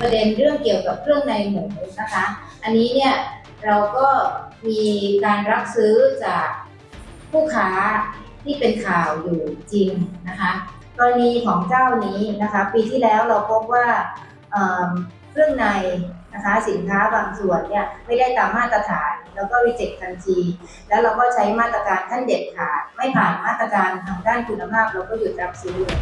ประเด็นเรื่องเกี่ยวกับเครื่องในหมูนะคะ อันนี้เนี่ยเราก็มีการรับซื้อจากผู้ค้าที่เป็นข่าวอยู่จริงนะคะกรณีของเจ้านี้นะคะปีที่แล้วเราพบว่าเเครื่องในนะคะสินค้าบางส่วนเนี่ยไม่ได้ตามมาตรฐานแล้วก็รีเจ็คทันที แล้วเราก็ใช้มาตรการขั้นเด็ดขาดไม่ผ่านมาตรการทางด้านคุณภาพเราก็หยุดรับซื้อเลย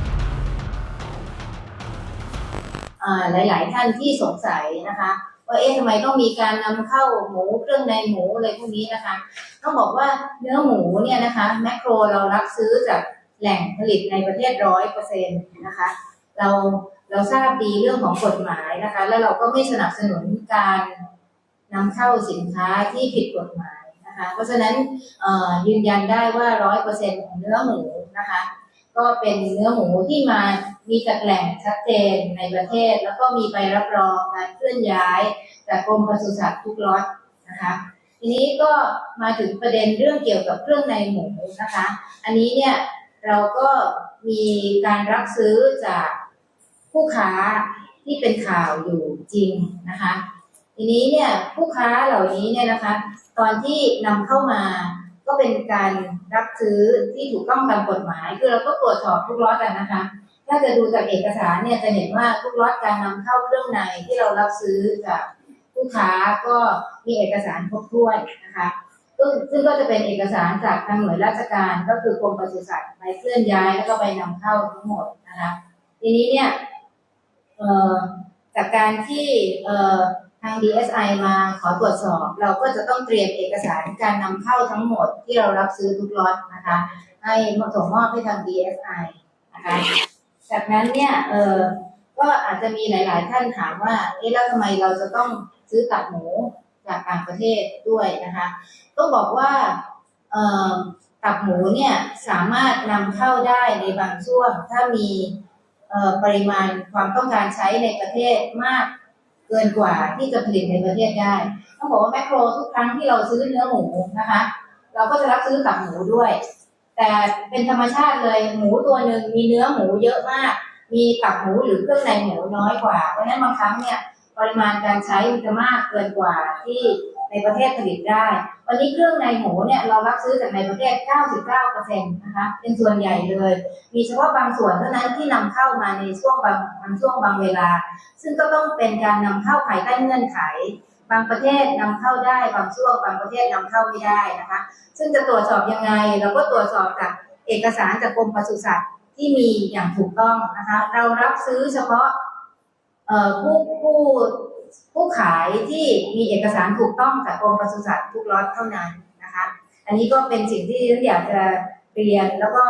หลาย ๆ ท่านที่สงสัยนะคะว่าเอ๊ะทำไมต้องมีการนำเข้าหมูเครื่องในหมูอะไรพวกนี้นะคะ ต้องบอกว่าเนื้อหมูเนี่ยนะคะแมคโครเรารับซื้อจากแหล่งผลิตในประเทศร้อยเปอร์เซ็นต์นะคะเราเราทราบดีเรื่องของกฎหมายนะคะ แล้วเราก็ไม่สนับสนุนการนำเข้าสินค้าที่ผิดกฎหมายนะคะ เพราะฉะนั้นยืนยันได้ว่าร้อยเปอร์เซ็นต์ของเนื้อหมูนะคะ ก็เป็นเนื้อหมูที่มา มีจากแหล่งชัดเจนในประเทศ แล้วก็มีใบรับรองการเคลื่อนย้ายจากกรมปศุสัตว์ทุกล็อตนะคะทีนี้ก็มาถึงประเด็นเรื่องเกี่ยวกับเครื่องในหมูนะคะ อันนี้เนี่ยเราก็มีการรับซื้อจากผู้ค้าที่เป็นข่าวอยู่จริงนะคะ ทีนี้เนี่ยผู้ค้าเหล่านี้เนี่ยนะคะ ตอนที่นำเข้ามาก็เป็นการรับซื้อที่ถูกต้องตามกฎหมาย คือเราก็ตรวจสอบทุกล็อตอะนะคะ ถ้าจะดูจากเอกสารเนี่ยจะเห็นว่าทุกล็อตการนำเข้าเครื่องในที่เรารับซื้อจากผู้ค้าก็มีเอกสารครบถ้วนนะคะซึ่งซึ่งก็จะเป็นเอกสารจากทางหน่วยราชการก็คือกรมปศุสัตว์ใบเคลื่อนย้ายแล้วก็ใบนำเข้าทั้งหมดนะคะทีนี้เนี่ยเอ่อจากการที่เอ่อทาง DSI มาขอตรวจสอบ เราก็จะต้องเตรียมเอกสารการนำเข้าทั้งหมดที่เรารับซื้อทุกล็อตนะคะ ให้ส่งมอบให้ทาง DSI นะคะ จากนั้นเนี่ยเออก็อาจจะมีหลาย ๆ ท่านถามว่าเอ๊ะแล้วทำไมเราจะต้องซื้อตับหมูจากต่างประเทศด้วยนะคะต้องบอกว่าเอ่อตับหมูเนี่ยสามารถนำเข้าได้ในบางช่วง ถ้ามีเอ่อปริมาณความต้องการใช้ในประเทศมากเกินกว่าที่จะผลิตในประเทศได้ต้องบอกว่าแมคโครทุกครั้งที่เราซื้อเนื้อหมูนะคะ เราก็จะรับซื้อตับหมูด้วย แต่เป็นธรรมชาติเลยหมูตัวหนึ่งมีเนื้อหมูเยอะมาก มีตับหมูหรือเครื่องในหมูน้อยกว่า เพราะฉะนั้นบางครั้งเนี่ยปริมาณการใช้มันจะมากเกินกว่าที่ในประเทศผลิตได้ วันนี้เครื่องในหมูเนี่ยเรารับซื้อจากในประเทศ 99%นะคะเป็นส่วนใหญ่เลย มีเฉพาะบางส่วนเท่านั้นที่นำเข้ามาในช่วงบางบางช่วงบางเวลา ซึ่งก็ต้องเป็นการนำเข้าภายใต้เงื่อนไขางประเทศนำเข้าได้บางช่วงบางประเทศนำเข้าไม่ได้นะคะ ซึ่งจะตรวจสอบยังไง เราก็ตรวจสอบจากเอกสารจากกรมปศุสัตว์ที่มีอย่างถูกต้องนะคะ เรารับซื้อเฉพาะผู้ผู้ผู้ขายที่มีเอกสารถูกต้องจากกรมปศุสัตว์ทุกล็อตเท่านั้นนะคะ อันนี้ก็เป็นสิ่งที่ฉันอยากจะเรียนแล้วก็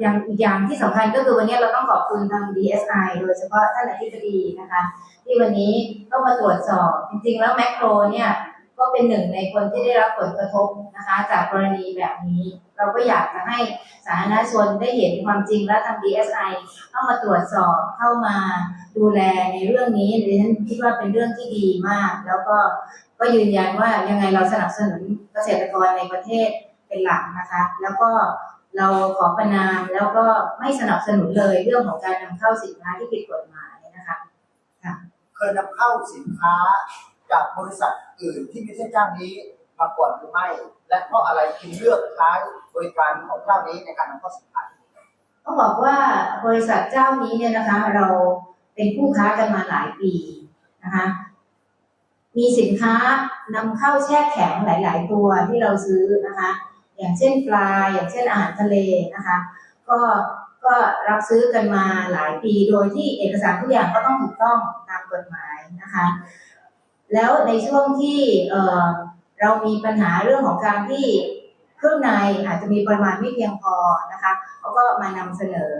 อย่างอีกอย่างที่สำคัญก็คือวันนี้เราต้องขอบคุณทาง DSI โดยเฉพาะท่านอธิบดีนะคะ ที่วันนี้ต้องมาตรวจสอบ จริงๆ แล้วแมคโครเนี่ยก็เป็นหนึ่งในคนที่ได้รับผลกระทบนะคะจากกรณีแบบนี้ เราก็อยากจะให้สาธารณชนได้เห็นความจริงและทาง DSI เข้ามาตรวจสอบเข้ามาดูแลในเรื่องนี้ดิฉันคิดว่าเป็นเรื่องที่ดีมาก แล้วก็ก็ยืนยันว่ายังไงเราสนับสนุนเกษตรกรในประเทศเป็นหลักนะคะ แล้วก็เราขอประนามแล้วก็ไม่สนับสนุนเลยเรื่องของการนำเข้าสินค้าที่ผิดกฎหมายนะคะ เคยนำเข้าสินค้าจากบริษัทอื่นที่ไม่ใช่เจ้านี้มาก่อนหรือไม่ และเพราะอะไรจึงเลือกใช้บริการของเจ้านี้ในการนำเข้าสินค้าต้องบอกว่าบริษัทเจ้านี้เนี่ยนะคะ เราเป็นผู้ค้ากันมาหลายปีนะคะมีสินค้านำเข้าแช่แข็งหลาย ๆ ตัวที่เราซื้อนะคะ อย่างเช่นปลาอย่างเช่นอาหารทะเลนะคะ ก็ ก็รับซื้อกันมาหลายปีโดยที่เอกสารทุกอย่างก็ต้องถูกต้องตามกฎหมายนะคะ แล้วในช่วงที่เเรามีปัญหาเรื่องของการที่เครื่องในอาจจะมีปริมาณไม่เพียงพอนะคะเขาก็มานำเสนอ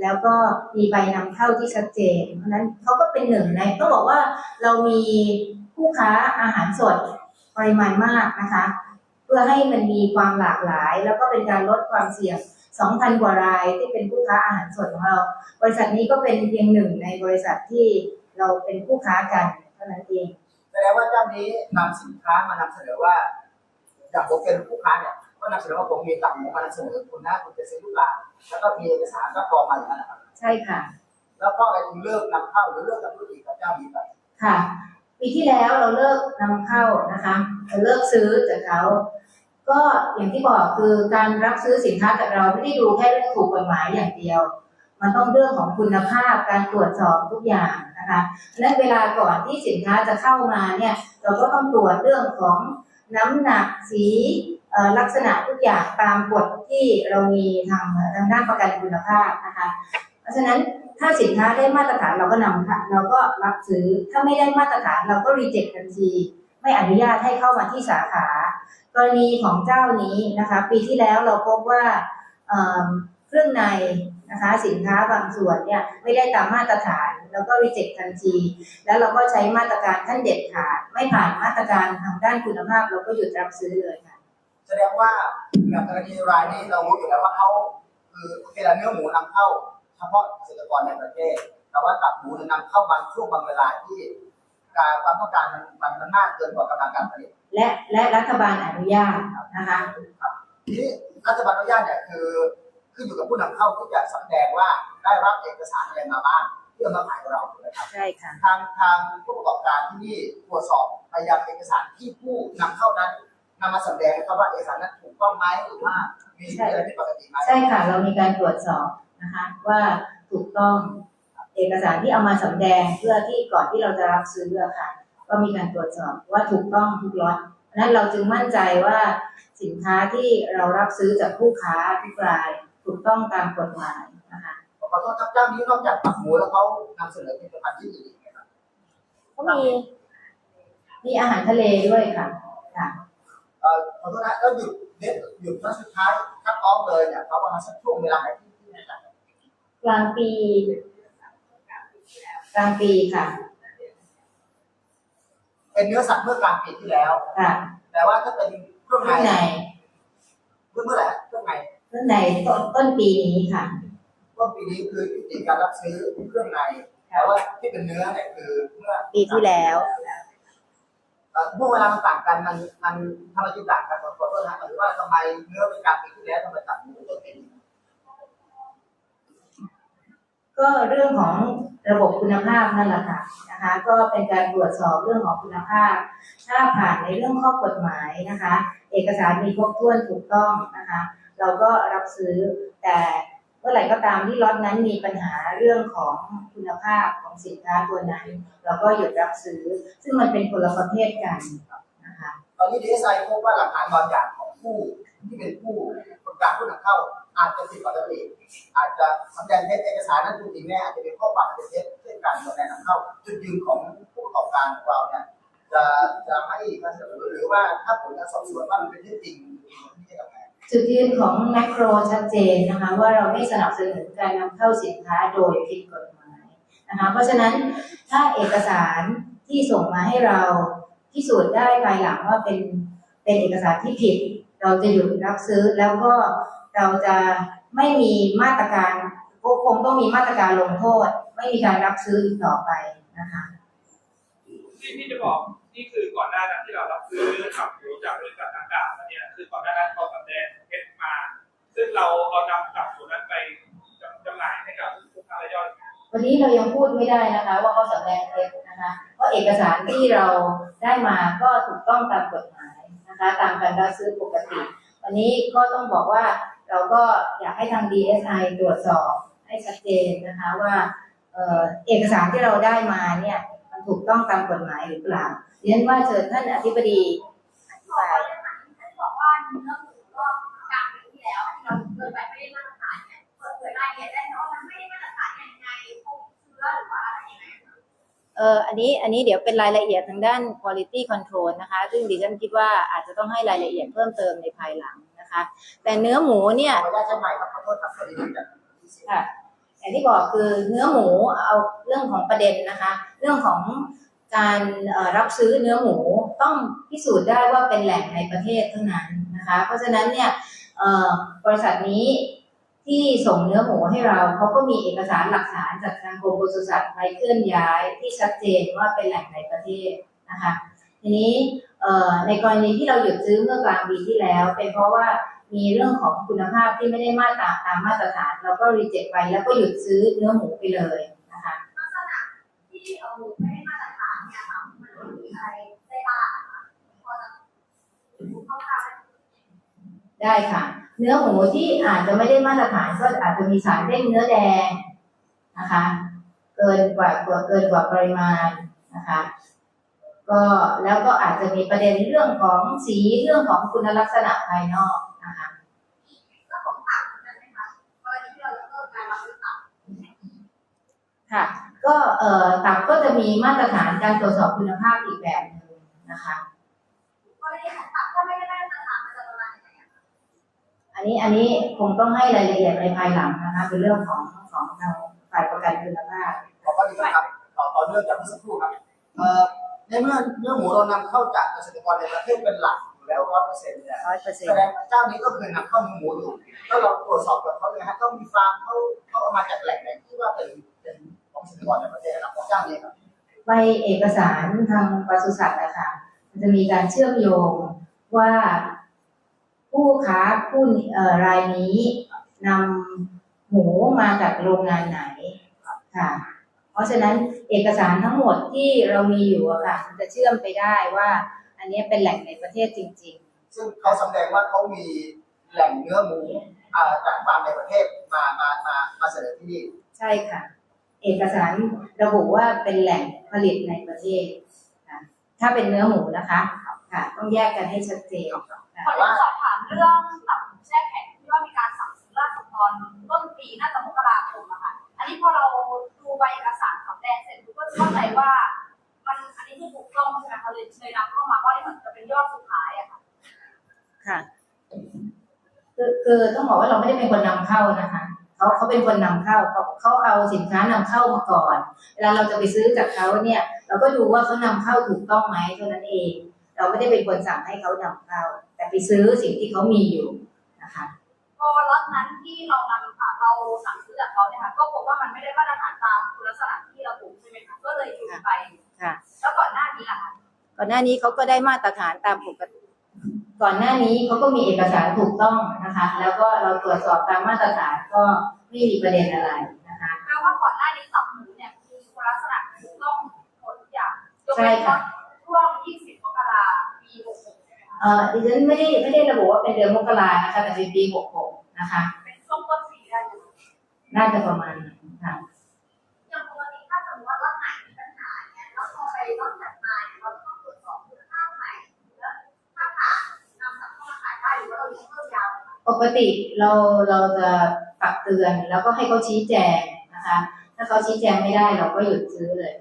แล้วก็มีใบนำเข้าที่ชัดเจน เพราะนั้นเขาก็เป็นหนึ่งในต้องบอกว่าเรามีผู้ค้าอาหารสดปริมาณมากนะคะ เพื่อให้มันมีความหลากหลาย แล้วก็เป็นการลดความเสี่ยง 2,000 กว่ารายที่เป็นผู้ค้าอาหารสดของเรา บริษัทนี้ก็เป็นเพียงหนึ่งในบริษัทที่เราเป็นผู้ค้ากันเท่านั้นเองแสดงว่าเจ้านี้นำสินค้ามานำเสนอว่าอย่างผมเป็นผู้ค้าเนี่ยก็นำเสนอว่าผมมีตับหมูมานำเสนอคุณนะคุณจะซื้อหรือเปล่าแล้วก็มีเอกสารรับรองมาอย่างนั้นนะครับใช่ค่ะ แล้วก็ไอ้จึงเลิกนำเข้าหรือเลิกทำธุรกิจกับเจ้านี้ไปค่ะปีที่แล้วเราเลิกนำเข้านะคะเราเลิกซื้อจากเขา ก็อย่างที่บอกคือการรับซื้อสินค้าจากเราไม่ได้ดูแค่เรื่องถูกกฎหมายอย่างเดียว มันต้องเรื่องของคุณภาพการตรวจสอบทุกอย่างนะคะและเวลาก่อนที่สินค้าจะเข้ามาเนี่ยเราก็ต้องตรวจเรื่องของน้ำหนักสีลักษณะทุกอย่างตามกฎที่เรามีทางทางด้านประกันคุณภาพนะคะเพราะฉะนั้นถ้าสินค้าได้มาตรฐานเราก็นำค่ะเราก็รับซื้อถ้าไม่ได้มาตรฐานเราก็รีเจ็คทันที ไม่อนุญาตให้เข้ามาที่สาขา กรณีของเจ้านี้นะคะปีที่แล้วเราพบว่าเครื่องในนะคะสินค้าบางส่วนเนี่ยไม่ได้ตามมาตรฐาน แล้วก็รีเจ็คทันที แล้วเราก็ใช้มาตรการขั้นเด็ดขาดไม่ผ่านมาตรการทางด้านคุณภาพ เราก็หยุดรับซื้อเลยค่ะแสดงว่าอย่างกรณีรายนี้เรารู้อยู่แล้วว่าเขาคือเวลาเนื้อหมูนำเข้า เฉพาะเกษตรกรในประเทศ แต่ว่าตับหมูนี่ยนำเข้าบางช่วงบางเวลาที่การความต้องการมันมันมากเกินกว่ากำลังการผลิต และและรัฐบาลอนุญาตนะคะทีนี้รัฐบาลอนุญาตเนี่ยคือขึ้นอยู่กับผู้นำเข้าที่จะแสดงว่าได้รับเอกสารอะไรมาบ้างเพื่อมาขายกับเราถูกไหมครับใช่ค่ะทางทางผู้ประกอบการที่นี่ตรวจสอบไปยังเอกสารที่ผู้นำเข้านั้นนำมาแสดงนะครับว่าเอกสารนั้นถูกต้องไหมหรือว่ามีอะไรผิดปกติไหมใช่ค่ะ เรามีการตรวจสอบนะคะว่าถูกต้องเอกสารที่เอามาสำแดงเพื่อที่ก่อนที่เราจะรับซื้ออะค่ะ ก็มีการตรวจสอบว่าถูกต้องทุกล็อตเพราะฉะนั้นเราจึงมั่นใจว่าสินค้าที่เรารับซื้อจากผู้ค้าทุกรายถูกต้องตามกฎหมายนะคะขอโทษครับเจ้านี้นอกจากปักหมูแล้วเขานำเสนอผลิตภัณฑ์ที่อื่นอีกไหมครับก็มีมีอาหารทะเลด้วยค่ะค่ะเอ่อขอโทษนะก็หยุดเด็ดหยุดครั้งสุดท้ายคัดออฟเลยเนี่ยเขาประมาณสักช่วงเวลาไหนที่ที่ไหนครับกลางปีกลางปีค่ะ เป็นเนื้อสัตว์เมื่อกลางปีที่แล้วค่ะแต่ว่าถ้าเป็นเครื่องเคในรื่องในเมื่อเมื่อไหร่เครื่องในเครื่องในต้นต้นปีนี้ค่ะต้นปีนี้คือยุติการรับซื้อเครื่องในแต่ว่าที่เป็นเนื้อเนี่ยคือเมื่อปีที่แล้วเอ่อช่วงเวลามันต่างกันมันมันทำไมจึงต่างกันขอโทษนะหรือว่าทำไมเนื้อเป็นกลางปีที่แล้วทำไมตัดหมูต้นปีนี้ ก็เรื่องของระบบคุณภาพนั่นแหละค่ะนะคะ ก็เป็นการตรวจสอบเรื่องของคุณภาพ ถ้าผ่านในเรื่องข้อกฎหมายนะคะ เอกสารมีครบถ้วนถูกต้องนะคะ เราก็รับซื้อแต่เมื่อไหร่ก็ตามที่ล็อตนั้นมีปัญหาเรื่องของคุณภาพของสินค้าตัวนั้น เราก็หยุดรับซื้อ ซึ่งมันเป็นคนละประเภทกันนะคะตอนนี้ดีเอสไอพบว่าหลักฐานบางอย่างของผู้ที่เป็นผู้ประกาศผู้นำเข้า อาจจะผิดปกติอาจจะสำแดงเท็จเอกสารนั้นถูกจริงแน่อาจจะเป็นข้อความเป็นเท็จเช่นการแสดงนำเข้าจุดยืนของผู้ประกอบการของเราเนี่ยจะจะให้การเสนอหรือว่าถ้าผลการสอบสวนว่ามันเป็นเท็จจริงที่จะทำไงจุดยืนของแมคโครชัดเจนนะคะว่าเราไม่สนับสนุนการนำเข้าสินค้าโดยผิดกฎหมายนะคะเพราะฉะนั้นถ้าเอกสารที่ส่งมาให้เราพิสูจน์ได้ภายหลังว่าเป็นเป็นเอกสารที่ผิด เราจะหยุดรับซื้อแล้วก็ เราจะไม่มีมาตรการก็คงต้องมีมาตรการลงโทษ ไม่มีการรับซื้ออีกต่อไปนะคะที่ที่จะบอกนี่คือก่อนหน้านั้นที่เรารับซื้อขับหมูจากบริษัทต่างๆมาเนี่ยคือก่อนหน้านั้นเขาสำแดงเพชรมา ซึ่งเราเรานำขับหมูนั้นไปจำจำหน่ายให้กับลูกค้ารายย่อยวันนี้เรายังพูดไม่ได้นะคะ ว่าเขาสำแดงเท็จนะคะเพราะเอกสารที่เราได้มาก็ถูกต้องตามกฎหมายนะคะ ตามการรับซื้อปกติ วันนี้ก็ต้องบอกว่า เราก็อยากให้ทาง DSI ตรวจสอบให้ชัดเจนนะคะว่าเอกสารที่เราได้มาเนี่ยมันถูกต้องตามกฎหมายหรือเปล่าเรียนว่าเชิญท่านอธิบดีอธิบายท่านบอกว่าเนื้อหมูก็กลางปีที่แล้วเราเกินไปไม่ได้มาตรฐานเนี่ยเปิดเผยรายละเอียดได้ไหมว่ามันไม่ได้มาตรฐานยังไงพบเชื้อหรือว่าอะไรยังไงเอออันนี้อันนี้เดี๋ยวเป็นรายละเอียดทางด้าน quality control นะคะ ซึ่งดิฉันคิดว่าอาจจะต้องให้รายละเอียดเพิ่มเติมในภายหลัง นะคะ แต่เนื้อหมูเนี่ยขออนุญาตใช้ไมค์ครับขอโทษครับพอดีจากที่เสียงค่ะอย่างที่บอกคือเนื้อหมูเอาเรื่องของประเด็นนะคะ เรื่องของการเอ่อรับซื้อเนื้อหมูต้องพิสูจน์ได้ว่าเป็นแหล่งในประเทศเท่านั้นนะคะ เพราะฉะนั้นเนี่ยเอ่อบริษัทนี้ที่ส่งเนื้อหมูให้เราเขาก็มีเอกสารหลักฐานจากทางกรมปศุสัตว์ไปเคลื่อนย้ายที่ชัดเจนว่าเป็นแหล่งในประเทศนะคะ ทีนี้ในกรณีที่เราหยุดซื้อเมื่อกลางปีที่แล้ว เป็นเพราะว่ามีเรื่องของคุณภาพที่ไม่ได้มาตรฐานตามมาตรฐาน เราก็รีเจ็คไปแล้วก็หยุดซื้อเนื้อหมูไปเลยนะคะลักษณะที่เอาหมูไม่ได้มาตรฐานเนี่ยค่ะมันมีอะไรได้บ้างพอจะได้ค่ะ เนื้อหมูที่อาจจะไม่ได้มาตรฐานก็อาจจะมีสารเร่งเนื้อแดงนะคะ เกินกว่าเกินกว่าปริมาณนะคะ ก็แล้วก็อาจจะมีประเด็นเรื่องของสีเรื่องของคุณลักษณะภายนอกนะคะแล้วของต่างเหมือนกันไหมคะกรณีที่เราจะเพิ่มการรับซื้อต่างค่ะก็เอ่อตับก็จะมีมาตรฐานการตรวจสอบคุณภาพอีกแบบหนึ่งนะคะกรณีของต่างถ้าไม่ได้มาตรฐานมันจะประมาณไหนอะอันนี้อันนี้คงต้องให้รายละเอียดในภายหลังนะคะเป็นเรื่องของของทางฝ่ายประกันคุณภาพขอข้อนี้ครับต่อต่อเนื่องจากเมื่อสักครู่ครับ เอ่อในเมื่อเนื้อหมูเรานำเข้าจากเกษตรกรในประเทศเป็นหลักอยู่แล้วร้อยเปอร์เซ็นต์เนี่ยร้อยเปอร์เซ็นแสต์ดงว่าเจ้านี้ก็เคยนำเข้าเนื้อหมูอยู่แล้วเราตรวจสอบกับเขาเลยฮะต้องมีฟาร์มเขาเขาเอามาจากแหล่งไหนที่ว่าเป็นเป็นของเกษตรกรในประเทศนะครับของเจ้านี้ครับใบเอกสารทางปศุสัตว์นะคะมันจะมีการเชื่อมโยงว่าผู้ค้าผู้เอ่อรายนี้นำหมูมาจากโรงงานไหนค่ะ เพราะฉะนั้นเอกสารทั้งหมดที่เรามีอยู่อะค่ะมันจะเชื่อมไปได้ว่า อันนี้เป็นแหล่งในประเทศจริง ๆ ซึ่งเขาแสดงว่าเขามีแหล่งเนื้อหมูอ่าจากฟาร์มในประเทศมามามามาเสนอที่นี่ใช่ค่ะ เอกสารระบุว่าเป็นแหล่งผลิตในประเทศค่ะถ้าเป็นเนื้อหมูนะคะค่ะ ต้องแยกกันให้ชัดเจนขออนุญาตสอบถามเรื่องตับหมูแช่แข็งที่ว่ามีการสั่งซื้อล่าสุดตอนต้นปีน่าจะมกราคมอะค่ะ อันนี้พอเราดูใบเอกสารขับแดงเสร็จก็เข้าใจว่า มันอันนี้คือถูกต้องใช่ไหมคะเลยเลยนำเข้ามาว่านี่เหมือนจะเป็นยอดสุดท้ายอะค่ะค่ะคือคือต้องบอกว่าเราไม่ได้เป็นคนนำเข้านะคะเขาเขาเป็นคนนำเข้าเขาเขาเอาสินค้านำเข้ามาก่อนเวลาเราจะไปซื้อจากเขาเนี่ย เราก็ดูว่าเขานำเข้าถูกต้องไหมเท่านั้นเอง เราไม่ได้เป็นคนสั่งให้เขานำเข้า แต่ไปซื้อสิ่งที่เขามีอยู่นะคะ พอล็อตนั้นที่เรานำค่ะเราสั่งซื้อจากเขาเนี่ยค่ะก็พบว่ามันไม่ได้มาตรฐานตามคุณลักษณะที่ระบุใช่ไหมคะก็เลยหยุดไปค่ะ แล้วก่อนหน้านี้ล่ะคะก่อนหน้านี้เขาก็ได้มาตรฐานตามปกติก่อนหน้านี้เขาก็มีเอกสารถูกต้องนะคะ แล้วก็เราตรวจสอบตามมาตรฐานก็ไม่มีประเด็นอะไรนะคะแปลว่าก่อนหน้านี้ตับหมูเนี่ยมีคุณลักษณะถูกต้องหมดทุกอย่างยกใช่เว้นค่ะช่วง20มกราปี66ใช่ไหมคะเอ่อดิฉันไม่ได้ไม่ได้ระบุว่าเป็นเดือนมกรานะคะแต่เป็นปีหกหก นะคะเป็นช่วงต้นปีได้อยู่น่าจะประมาณนั้นค่ะอย่างปกติถ้าสมมติว่ารถไหนมีปัญหาเนี่ยแล้วพอไปรถจัดมาเนี่ยเราต้องตรวจสอบคุณภาพใหม่แล้วถ้าผ่านนำกลับเข้ามาขายได้หรือว่าเราต้องเพิ่มยาวไหมคะปกติเราเราจะตักเตือนแล้วก็ให้เขาชี้แจงนะคะ ถ้าเขาชี้แจงไม่ได้เราก็หยุดซื้อเลย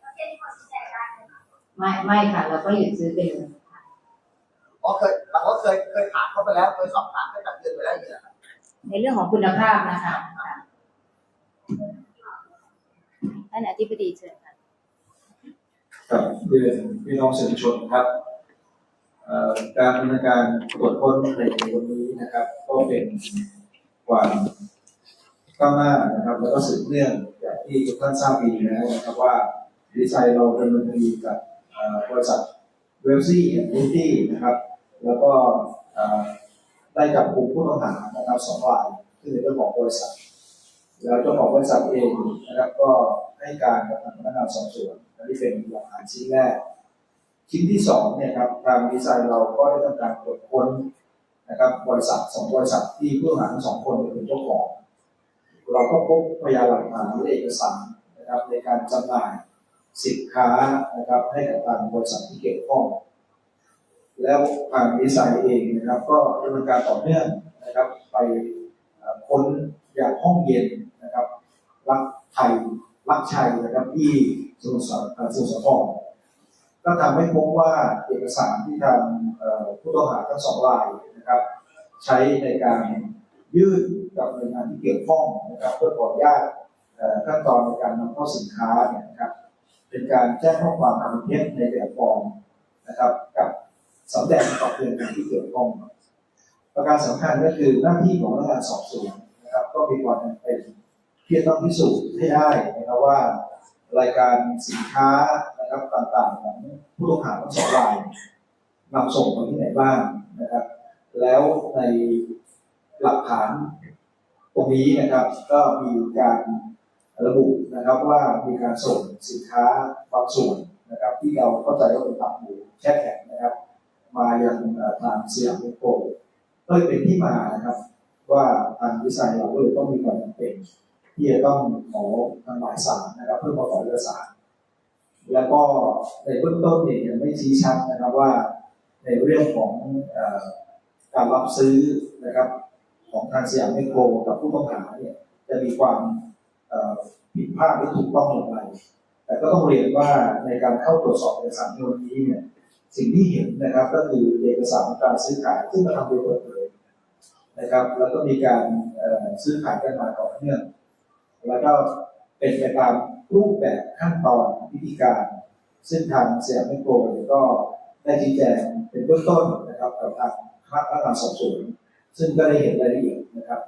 แล้วเช่นที่เขาชี้แจงได้ไหมคะไม่ไม่ค่ะ เราก็หยุดซื้อไปเลยอ๋อเคยเราก็เคยเคยถามเขาไปแล้วเคยสอบถามเคยตักเตือนไปแล้วอย่างเงี้ยครับ ในเรื่องของคุณภาพนะคะท่านอธิบดีเชิญค่ะกับเรียนพี่น้องสื่อมวลชนครับการดำเนินการตรวจค้นในวันนี้นะครับ ก็เป็นความก้าวหน้านะครับแล้วก็สืบเนื่องจากที่ทุกท่านทราบดีแล้วนะครับว่าดีไซน์เราดำเนินคดีกับบริษัทเวลซี่แอนด์บิวตี้นะครับ แล้วก็ ได้จับกลุ่มผู้ต้องหานะครับสองรายที่เป็นเรื่องของบริษัท แล้วเจ้าของบริษัทเองนะครับก็ให้การกับทางพนักงานสอบสวนนนี้เป็นหลักฐานชิ้นแรก ชิ้นที่สองเนี่ยครับทางดีไซน์เราก็ได้ทำการตรวจค้นนะครับบริษัทสองบริษัทที่ผู้ต้องหาทั้งสองคนเป็นเจ้าของ เราก็พบพยานหลักฐานและเอกสารนะครับในการจำหน่ายสินค้านะครับให้กับทางบริษัทที่เกี่ยวข้อง แล้วทางดีไซน์เองนะครับ ก็ดำเนินการต่อเนื่องนะครับ ไปค้นอย่างห้องเย็นนะครับรักไทยรักชัยนะครับที่สมุทรสาครสมุทรสาครก็ทำให้พบว่าเอกสารที่ทางผู้ต้องหาทั้งสองรายนะครับ ใช้ในการยื่นกับหน่วยงานที่เกี่ยวข้องนะครับ เพื่อขออนุญาตขั้นตอนในการนำเข้าสินค้าเนี่ยนะครับ เป็นการแจ้งข้อความอันเป็นเท็จในแบบฟอร์มนะครับกับ สำแดงต่อหน่วยงานที่เกี่ยวข้องประการสำคัญก็คือหน้าที่ของพนักงานสอบสวนนะครับ ก็มีความจำเป็นที่จะต้องพิสูจน์ให้ได้นะครับว่ารายการสินค้านะครับต่างๆของผู้ต้องหาทั้งสองรายนำส่งมาที่ไหนบ้างนะครับ แล้วในหลักฐานตรงนี้นะครับก็มีการระบุนะครับว่ามีการส่งสินค้าบางส่วนนะครับ ที่เราเข้าใจว่าเป็นตับหมูแช่แข็งนะครับ มายังทางสยามเมโกก็เลยเป็นที่มานะครับ ว่าทางดีไซน์เราก็เลยต้องมีความจำเป็นที่จะต้องขอทางหมายสารนะครับ เพื่อมาขอเอกสารแล้วก็ในเบื้องต้นเนี่ยยังไม่ชี้ชัดนะครับว่าในเรื่องของอการรับซื้อนะครับ ของทางสยามไมโครกับผู้ต้องหาเนี่ยจะมีความผิดพลาดหรือถูกต้องอย่างไร แต่ก็ต้องเรียนว่าในการเข้าตรวจสอบเอกสารในวันนี้เนี่ย สิ่งที่เห็นนะครับก็คือเอกสารการซื้อขายซึ่งกระทำโดยเปิดเผยนะครับ แล้วก็มีการซื้อขายกันมาต่อเนื่อง แล้วก็เป็นไปตามรูปแบบขั้นตอนวิธีการ ซึ่งทางเสียไม่โกรก็ได้ชี้แจงเป็นเบื้องต้นนะครับกับทางคณะพนักงานสอบสวนซึ่งก็ได้เห็นรายละเอียดนะครับ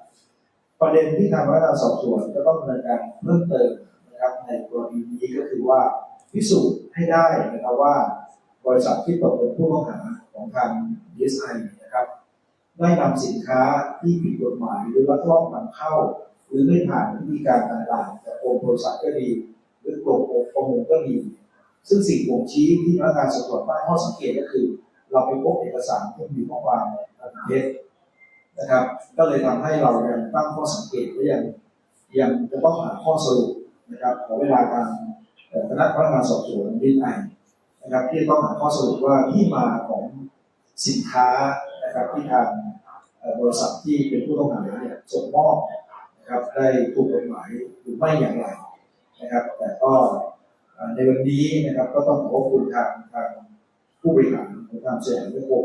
ประเด็นที่ทางพนักงานสอบสวนก็ต้องดำเนินการเพิ่มเติมนะครับในกรณีนี้ก็คือว่าพิสูจน์ให้ได้นะครับว่า บริษัทที่ตกเป็นผู้ต้องหาของทาง DSI นะครับได้นำสินค้าที่ผิดกฎหมายหรือลักลอบนำเข้า หรือไม่ผ่านวิธีการต่างๆจากกรมบริษัทก็ดี หรือกรมประมงก็ดี ซึ่งสิ่งบ่งชี้ที่พนักงานสอบสวนตั้งข้อสังเกตก็คือ เราไปพบเอกสารที่มีข้อความเป็นเท็จนะครับ ก็เลยทำให้เรายังตั้งข้อสังเกตและยังยังจะต้องหาข้อสรุปนะครับขอเวลาทางเอ่อคณะพนักงานสอบสวนดีไอ นะครับที่จะต้องหาข้อสรุปว่าที่มาของสินค้านะครับที่ทางบริษัทที่เป็นผู้ต้องหาเนี่ยส่งมอบนะครับได้ถูกกฎหมายหรือไม่อย่างไรนะครับ แต่ก็ในวันนี้นะครับก็ต้องขอบคุณทางทางผู้บริหารของทางสยามไมโคร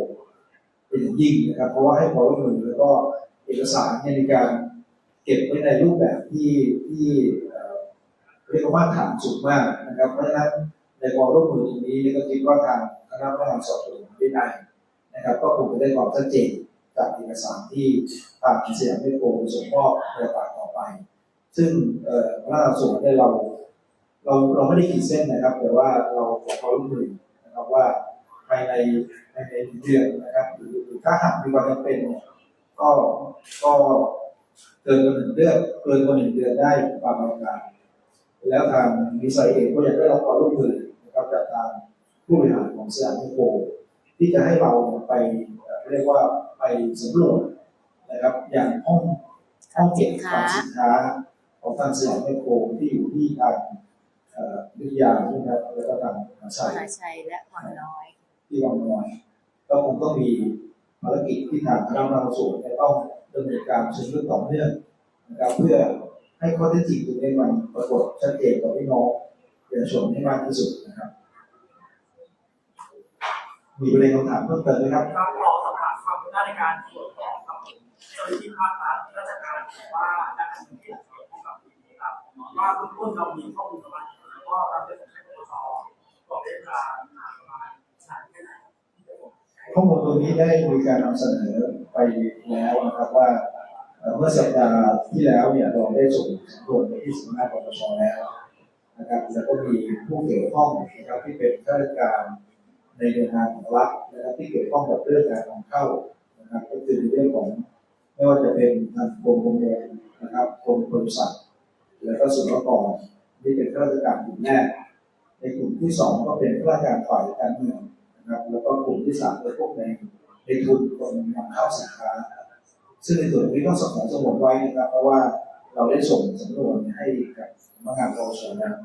เป็นอย่างยิ่งนะครับ เพราะว่าให้ความร่วมมือแล้วก็เอกสารในการเก็บไว้ในรูปแบบที่ที่เอ่อเรียกว่ามาตรฐานสูงมากนะครับเพราะฉะนั้น ในความร่วมมือตรงนี้ก็คิดว่าทางคณะพนักงานสอบสวนได้ไนะครับ ก็คงจะได้ความชัดเจนจากเอกสารที่ทางสยามไมโครส่งมอบในโอกาต่อไป ซึ่งเอ่อพนักงานสอบสวนเนี่ยเรา เราเราไม่ได้ขีดเส้นนะครับ แต่ว่าเราขอความร่วมมือนะครับว่าภายในภายในเดือนนะครับหรือถ้าหากมีความจำเป็นเนี่ยก็ก็เกินกว่าหนึ่งเดือนเกินกว่าหนึ่งเดือนได้ตามรายการแล้วทางวิสัยเองก็อยากได้รับความร่วมมือ นะครับจากทางผู้บริหารของสยามไมโครที่จะให้เราเนี่ยไปเอ่อเรียกว่าไปสำรวจนะครับอย่างห้องห้องเก็บของสินค้าของทางสยามไมโครที่อยู่ที่ทางเอ่อวิทยาใช่ไหมครับแล้วก็ทางมหาชัยมหาชัยและวังน้อย ที่วังน้อยก็คงต้องมีภารกิจที่ทางคณะกรรมการสอบจะต้องดำเนินการเชิงลึกต่อเนื่องนะครับเพื่อให้ข้อเท็จจริงตรงนี้มันปรากฏชัดเจนต่อพี่น้อง ประชาชนให้มากที่สุดนะครับ มีประเด็นคำถามเพิ่มเติมไหมครับครับรอสอบถามความคืบหน้าในการตรวจสอบกับเจ้าหน้าที่ภาครัฐราชการว่าการดำเนินการเกี่ยวกับนี้ครับว่าเบื้องต้นเรามีข้อมูลประมาณไหนแล้วก็เราจะใช้ตรวจสอบก่อนเวลาประมาณสามแค่ไหนข้อมูลตรงนี้ได้มีการนำเสนอไปแล้วนะครับว่าเมื่อสัปดาห์ที่แล้วเนี่ยเราได้ส่งสำรวจไปที่สำนักงานปปชแล้ว นะครับแล้วก็มีผู้เกี่ยวข้องนะครับที่เป็นข้าราชการในหน่วยงานของรัฐนะครับที่เกี่ยวข้องกับเรื่องการนำเข้านะครับก็คือในเรื่องของไม่ว่าจะเป็นทางกรมประมงนะครับกรมปศุสัตว์แล้วก็สุนทรภพนี่เป็นข้าราชการกลุ่มแรกในกลุ่มที่สองก็เป็นข้าราชการฝ่ายการเมืองนะครับแล้วก็กลุ่มที่สามเป็นพวกในในทุนคนนำเข้าสินค้า ซึ่งในส่วนนี้ต้องสอบสวนสมุนไว้นะครับเพราะว่าเราได้ส่งสำนวนให้กับสำนักงานปปชแล้ว